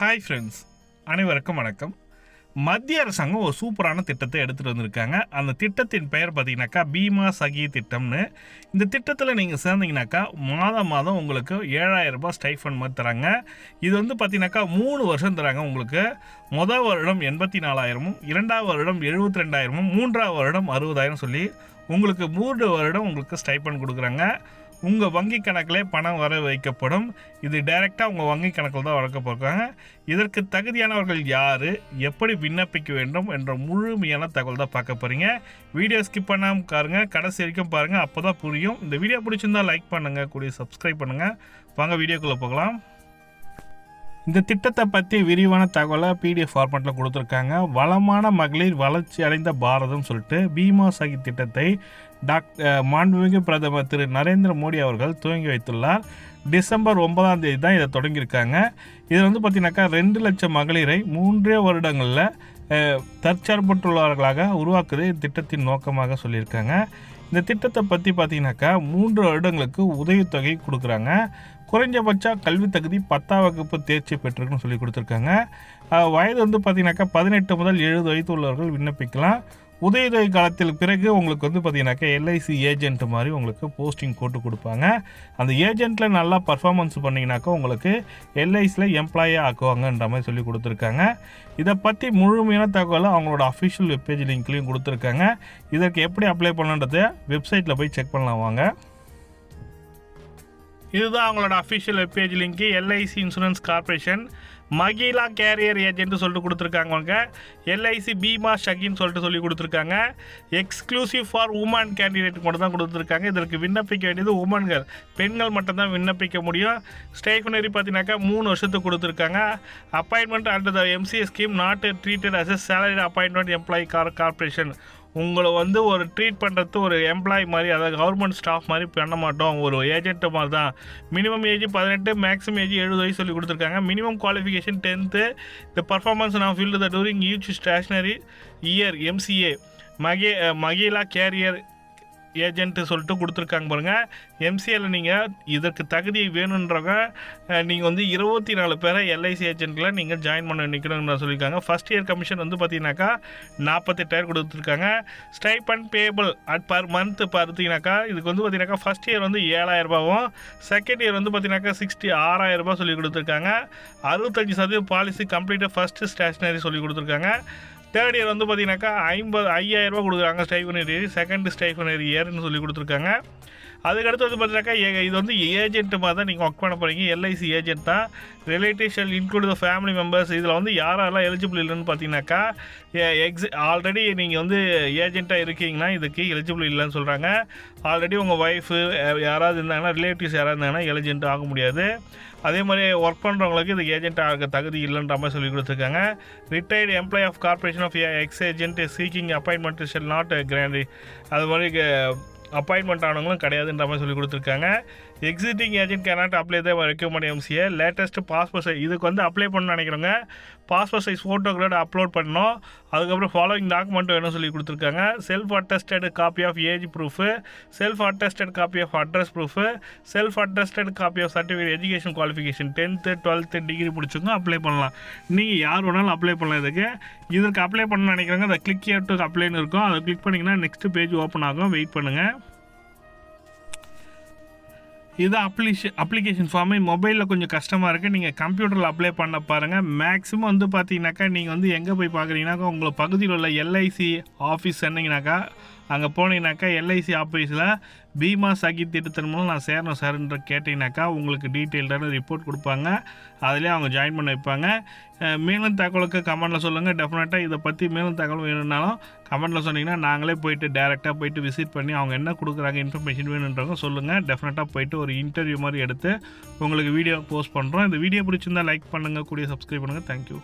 Hi friends அனைவருக்கும் வணக்கம். மத்திய அரசாங்கம் ஒரு சூப்பரான திட்டத்தை எடுத்துகிட்டு வந்திருக்காங்க. அந்த திட்டத்தின் பெயர் பார்த்தீங்கன்னாக்கா பீமா சகி திட்டம்னு. இந்த திட்டத்தில் நீங்கள் சேர்ந்தீங்கனாக்கா மாதம் மாதம் உங்களுக்கு ஏழாயிரம் ரூபாய் ஸ்டைஃபன் மாதிரி தராங்க. இது வந்து பார்த்தீங்கன்னாக்கா மூணு வருஷம் தராங்க உங்களுக்கு. முதல் வருடம் எண்பத்தி நாலாயிரமும் இரண்டாவது வருடம் எழுபத்தி ரெண்டாயிரமும் மூன்றாவது வருடம் அறுபதாயிரம் சொல்லி உங்களுக்கு மூன்று வருடம் உங்களுக்கு ஸ்டைஃபன் கொடுக்குறாங்க. உங்கள் வங்கி கணக்கிலே பணம் வர வைக்கப்படும். இது டைரெக்டாக உங்கள் வங்கி கணக்கில் தான் வளர்க்க போகிறாங்க இதற்கு தகுதியானவர்கள் யார்? எப்படி விண்ணப்பிக்க வேண்டும் என்ற முழுமையான தகவல் தான் பார்க்க போகிறீங்க வீடியோ ஸ்கிப் பண்ணாமல் பாருங்க. கடைசி வரைக்கும் பாருங்கள் அப்போ தான் புரியும். இந்த வீடியோ பிடிச்சிருந்தா லைக் பண்ணுங்கள் கூடிய சப்ஸ்கிரைப் பண்ணுங்கள் வாங்க வீடியோக்குள்ளே போகலாம். இந்த திட்டத்தை பற்றி விரிவான தகவலை பிடிஎஃப் ஃபார்மேட்டில் கொடுத்துருக்காங்க. வளமான மகளிர் வளர்ச்சி அடைந்த பாரதம் சொல்லிட்டு பீமா சகி திட்டத்தை டாக்டர் மாண்புமிகு பிரதமர் திரு நரேந்திர மோடி அவர்கள் துவங்கி வைத்துள்ளார். டிசம்பர் ஒன்பதாம் தேதி தான் இதை தொடங்கியிருக்காங்க. இதில் வந்து பார்த்திங்கனாக்கா ரெண்டு லட்சம் மகளிரை மூன்றே வருடங்களில் தற்சார்பற்றுள்ளவர்களாக உருவாக்குறது திட்டத்தின் நோக்கமாக சொல்லியிருக்காங்க. இந்த திட்டத்தை பற்றி பார்த்தீங்கன்னாக்கா மூன்று வருடங்களுக்கு உதவித்தொகை கொடுக்குறாங்க. குறைஞ்சபட்ச கல்வி தகுதி பத்தாம் வகுப்பு தேர்ச்சி பெற்றிருக்குன்னு சொல்லி கொடுத்துருக்காங்க. வயது வந்து பார்த்தீங்கன்னாக்கா பதினெட்டு முதல் எழுபது வயது உள்ளவர்கள் விண்ணப்பிக்கலாம். உதயதொகை காலத்தில் பிறகு உங்களுக்கு வந்து பார்த்தீங்கன்னாக்கா எல்ஐசி ஏஜென்ட் மாதிரி உங்களுக்கு போஸ்டிங் போட்டு கொடுப்பாங்க. அந்த ஏஜென்ட்டில் நல்லா பர்ஃபார்மன்ஸ் பண்ணிங்கனாக்கா உங்களுக்கு எல்ஐசியில் எம்ப்ளாயாக ஆக்குவாங்கன்ற மாதிரி சொல்லி கொடுத்துருக்காங்க. இதை பற்றி முழுமையான தகவலை அவங்களோட அஃபிஷியல் வெப்பேஜ் லிங்க்லேயும் கொடுத்துருக்காங்க. இதற்கு எப்படி அப்ளை பண்ணன்றதை வெப்சைட்டில் போய் செக் பண்ணலாம் வாங்க. இதுதான் அவங்களோட official webpage link LIC insurance corporation Mahila career agent சொல்லிட்டு கொடுத்துருக்காங்க அவங்க. எல்ஐசி பீமா ஷகின்னு சொல்லிட்டு சொல்லி கொடுத்துருக்காங்க. எக்ஸ்க்ளூசிவ் ஃபார் உமன் கேண்டிடேட் மட்டும் தான் கொடுத்துருக்காங்க. இதற்கு விண்ணப்பிக்க வேண்டியது உமன்கள் பெண்கள் மட்டும்தான் விண்ணப்பிக்க முடியும். ஸ்டேஷனரி பார்த்தீங்கன்னாக்கா மூணு வருஷத்துக்கு கொடுத்துருக்காங்க. Appointment under the MCS scheme not treated as a salary appointment employee car corporation உங்களை வந்து ஒரு ட்ரீட் பண்ணுறது ஒரு எம்ப்ளாயி மாதிரி அதாவது கவர்மெண்ட் ஸ்டாஃப் மாதிரி பண்ண மாட்டோம். ஒரு ஏஜென்ட் மாதிரி தான். மினிமம் ஏஜ் பதினெட்டு மேக்ஸிமம் ஏஜ் எழுபது வயசு சொல்லி கொடுத்துருக்காங்க. Minimum qualification tenth the performance நான் ஃபீல்டு த டூரிங் யூச் ஸ்டேஷ்னரி இயர் எம்சிஏ மகே மகிழா கேரியர் ஏஜென்ட்டு சொல்லிட்டு கொடுத்துருக்காங்க பாருங்கள் எம்சிஏல நீங்கள் இதற்கு தகுதி வேணுன்றவங்க நீங்கள் வந்து இருபத்தி நாலு பேரை எல்ஐசி ஏஜென்ட்டில் நீங்கள் ஜாயின் பண்ண நிற்கணும்னு சொல்லியிருக்காங்க. ஃபஸ்ட் இயர் கமிஷன் வந்து பார்த்தீங்கன்னாக்கா நாற்பத்தெட்டாயிரம் கொடுத்துருக்காங்க. Stipend payable at per month பார்த்தீங்கன்னாக்கா இதுக்கு வந்து பார்த்தீங்கன்னாக்கா ஃபஸ்ட் இயர் வந்து ஏழாயிரரூபாவும் செகண்ட் இயர் வந்து பார்த்தீங்கன்னாக்கா சிக்ஸ்டி ஆறாயிரரூபா சொல்லி கொடுத்துருக்காங்க. அறுபத்தஞ்சு சதவீதம் பாலிசி கம்ப்ளீட்டாக ஃபஸ்ட்டு ஸ்டேஷ்னரி சொல்லி கொடுத்துருக்காங்க. தேர்ட் இயர் வந்து பார்த்தீங்கன்னாக்கா ஐம்பது ஐயாயிரரூபா கொடுக்குறாங்க ஸ்டைஃபனரி செகண்ட் ஸ்டைஃபனரி இயர்னு சொல்லி கொடுத்துருக்காங்க. அதுக்கடுத்து வந்து பார்த்தீங்கன்னாக்கா இது வந்து ஏஜென்ட் மாதிரி தான் நீங்கள் ஒர்க் பண்ண போகிறீங்க எல்ஐசி ஏஜென்ட் தான். Relative shall include the family members இதில் வந்து யாரெல்லாம் எலிஜிபிள் இல்லைன்னு பார்த்தீங்கன்னாக்கா எக்ஸி ஆல்ரெடி நீங்கள் வந்து ஏஜென்ட்டாக இருக்கீங்கன்னா இதுக்கு எலிஜிபிள் இல்லைன்னு சொல்கிறாங்க ஆல்ரெடி உங்கள் ஒய்ஃபு யாராவது இருந்தாங்கன்னா ரிலேட்டிவ்ஸ் யாராவது இருந்தாங்கன்னா எலிஜென்ட் ஆக முடியாது. அதே மாதிரி ஒர்க் பண்ணுறவங்களுக்கு இது ஏஜென்ட் ஆக தகுதி இல்லைன்ற மாதிரி சொல்லி கொடுத்துருக்காங்க. Retired employee of corporation of ex agent seeking appointment shall not granted அது மாதிரி அப்பாயின்மெண்ட் ஆனவங்களும் கிடையாதுன்ற மாதிரி சொல்லி கொடுத்துருக்காங்க. எக்ஸிட்டிங் ஏஜென்ட் கேனாட் அப்ளை தான் recommend MCA latest passport size இதுக்கு வந்து அப்ளை பண்ண நினைக்கிறவங்க பாஸ்போர்ட் சைஸ் ஃபோட்டோகிராஃப் அப்லோட் பண்ணோம் அதுக்கப்புறம் ஃபாலோவிங் டாக்குமெண்ட் வேணும் சொல்லி கொடுத்துருக்காங்க. Self attested copy of age proof self attested copy of address proof self attested copy of certificate education qualification tenth twelfth degree பிடிச்சவங்க அப்ளை பண்ணலாம். நீங்கள் யார் வேணாலும் அப்ளை பண்ணலாம் இதுக்கு. இதற்கு அப்ளை பண்ண நினைக்கிறாங்க அதை கிளிக் டு அப்ளைன்னு இருக்கும். அதை கிளிக் பண்ணிங்கன்னா நெக்ஸ்ட் பேஜ் ஓப்பன் ஆகும். வெயிட் பண்ணுங்கள் இது அப்ளிகேஷன் அப்ளிகேஷன் ஃபார்மு மொபைலில் கொஞ்சம் கஷ்டமாக இருக்குது நீங்கள் கம்ப்யூட்டரில் அப்ளை பண்ண பாருங்கள் மேக்ஸிமம் வந்து பார்த்தீங்கன்னாக்கா நீங்கள் வந்து எங்கே போய் பார்க்குறீங்கனாக்கா உங்களை பகுதியில் உள்ள எல்ஐசி ஆஃபீஸ் சொன்னீங்கனாக்கா அங்கே போனீங்கனாக்கா எல்ஐசி ஆஃபீஸில் பீமா சகி திட்டத்தின் மூலம் நான் சேரணும் சார்ன்ற கேட்டிங்கனாக்கா உங்களுக்கு டீட்டெயில்டான ரிப்போர்ட் கொடுப்பாங்க. அதிலே அவங்க ஜாயின் பண்ண வைப்பாங்க. மேலும் தகவலுக்கு கமெண்ட்டில் சொல்லுங்கள் டெஃபினட்டாக இதை பற்றி மேலும் தகவல் வேணும்னாலும் கமெண்டில் சொன்னீங்கன்னா நாங்களே போயிட்டு டேரெக்டாக போயிட்டு விசிட் பண்ணி அவங்க என்ன கொடுக்குறாங்க இன்ஃபர்மேஷன் வேணுன்றவங்க சொல்லுங்கள் டெஃபினட்டாக போயிட்டு ஒரு இன்டர்வியூ மாதிரி எடுத்து உங்களுக்கு வீடியோ போஸ்ட் பண்ணுறோம் இந்த வீடியோ பிடிச்சிருந்தால் லைக் பண்ணுங்கள் கூடிய சப்ஸ்கிரைப் பண்ணுங்கள் தேங்க்யூ